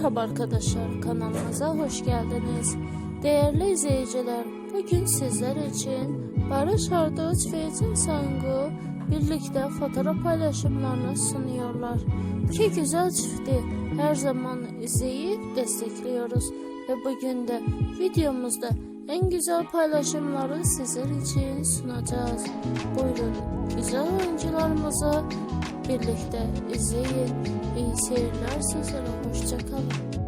Merhaba arkadaşlar kanalımıza hoş geldiniz. Değerli izleyiciler bugün sizler için Barış Arduç ve Ecin Sangu birlikte fotoğraf paylaşımlarını sunuyorlar. İki güzel çifti her zaman izleyip destekliyoruz ve bugün de videomuzda en güzel paylaşımları sizler için sunacağız. Buyurun güzel oyuncularımızı birlikte izleyin. İyi seyirler sizlere. Hoşçakalın.